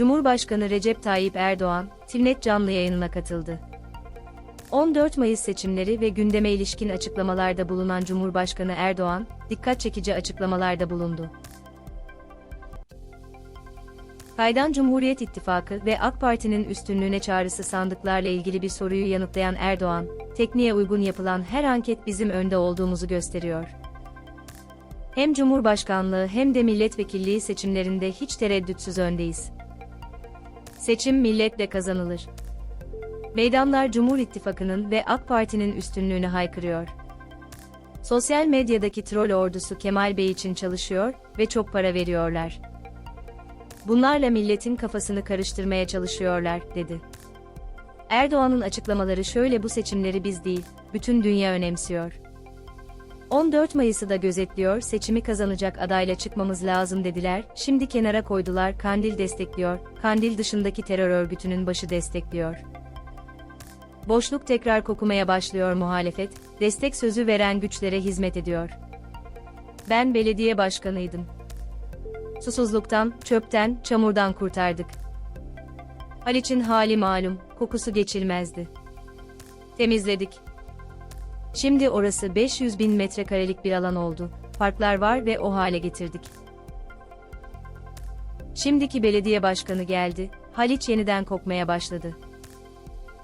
Cumhurbaşkanı Recep Tayyip Erdoğan, Tivnet canlı yayınına katıldı. 14 Mayıs seçimleri ve gündeme ilişkin açıklamalarda bulunan Cumhurbaşkanı Erdoğan, dikkat çekici açıklamalarda bulundu. Kaydan Cumhuriyet İttifakı ve AK Parti'nin üstünlüğüne çağrısı sandıklarla ilgili bir soruyu yanıtlayan Erdoğan, tekniğe uygun yapılan her anket bizim önde olduğumuzu gösteriyor. Hem Cumhurbaşkanlığı hem de milletvekilliği seçimlerinde hiç tereddütsüz öndeyiz. Seçim milletle kazanılır. Meydanlar Cumhur İttifakı'nın ve AK Parti'nin üstünlüğünü haykırıyor. Sosyal medyadaki troll ordusu Kemal Bey için çalışıyor ve çok para veriyorlar. Bunlarla milletin kafasını karıştırmaya çalışıyorlar, dedi. Erdoğan'ın açıklamaları şöyle bu seçimleri biz değil, bütün dünya önemsiyor. 14 Mayıs'ı da gözetliyor, seçimi kazanacak adayla çıkmamız lazım dediler, şimdi kenara koydular, Kandil destekliyor, Kandil dışındaki terör örgütünün başı destekliyor. Boşluk tekrar kokumaya başlıyor muhalefet, destek sözü veren güçlere hizmet ediyor. Ben belediye başkanıydım. Susuzluktan, çöpten, çamurdan kurtardık. Haliç'in hali malum, kokusu geçilmezdi. Temizledik. Şimdi orası 500 bin metrekarelik bir alan oldu. Parklar var ve o hale getirdik. Şimdiki belediye başkanı geldi, Haliç yeniden kokmaya başladı.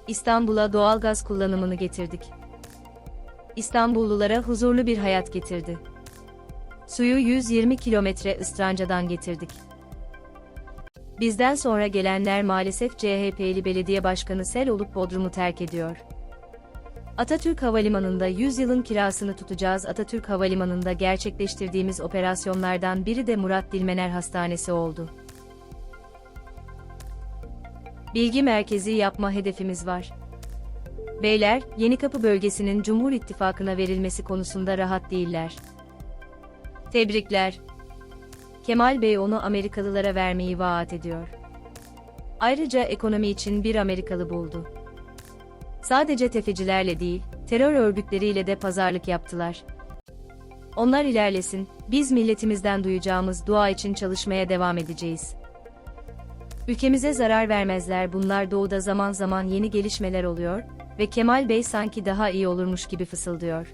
İstanbul'a doğalgaz kullanımını getirdik. İstanbullulara huzurlu bir hayat getirdi. Suyu 120 kilometre ıstrancadan getirdik. Bizden sonra gelenler maalesef CHP'li belediye başkanı sel olup Bodrum'u terk ediyor. Atatürk Havalimanı'nda 100 yılın kirasını tutacağız. Atatürk Havalimanı'nda gerçekleştirdiğimiz operasyonlardan biri de Murat Dilmener Hastanesi oldu. Bilgi merkezi yapma hedefimiz var. Beyler, Yenikapı bölgesinin Cumhur İttifakı'na verilmesi konusunda rahat değiller. Tebrikler. Kemal Bey onu Amerikalılara vermeyi vaat ediyor. Ayrıca ekonomi için bir Amerikalı buldu. Sadece tefecilerle değil, terör örgütleriyle de pazarlık yaptılar. Onlar ilerlesin, biz milletimizden duyacağımız dua için çalışmaya devam edeceğiz. Ülkemize zarar vermezler bunlar doğuda zaman zaman yeni gelişmeler oluyor ve Kemal Bey sanki daha iyi olurmuş gibi fısıldıyor.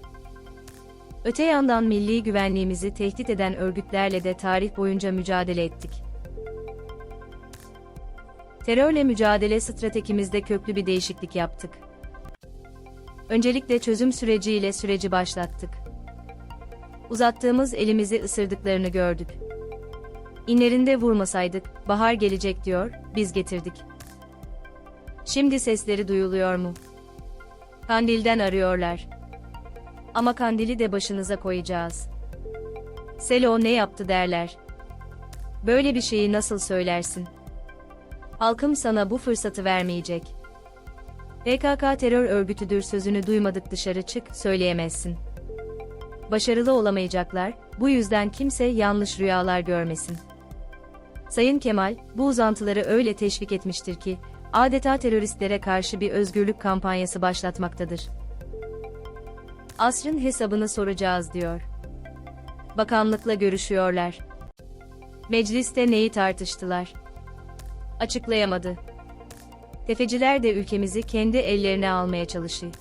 Öte yandan milli güvenliğimizi tehdit eden örgütlerle de tarih boyunca mücadele ettik. Terörle mücadele stratejimizde köklü bir değişiklik yaptık. Öncelikle çözüm süreciyle süreci başlattık. Uzattığımız elimizi ısırdıklarını gördük. İnlerinde vurmasaydık, bahar gelecek diyor, biz getirdik. Şimdi sesleri duyuluyor mu? Kandil'den arıyorlar. Ama kandili de başınıza koyacağız. Selo ne yaptı derler. Böyle bir şeyi nasıl söylersin? Halkım sana bu fırsatı vermeyecek. PKK terör örgütüdür sözünü duymadık dışarı çık, söyleyemezsin. Başarılı olamayacaklar, bu yüzden kimse yanlış rüyalar görmesin. Sayın Kemal, bu uzantıları öyle teşvik etmiştir ki, adeta teröristlere karşı bir özgürlük kampanyası başlatmaktadır. Asrın hesabını soracağız diyor. Bakanlıkla görüşüyorlar. Mecliste neyi tartıştılar? Açıklayamadı. Tefeciler de ülkemizi kendi ellerine almaya çalışıyor.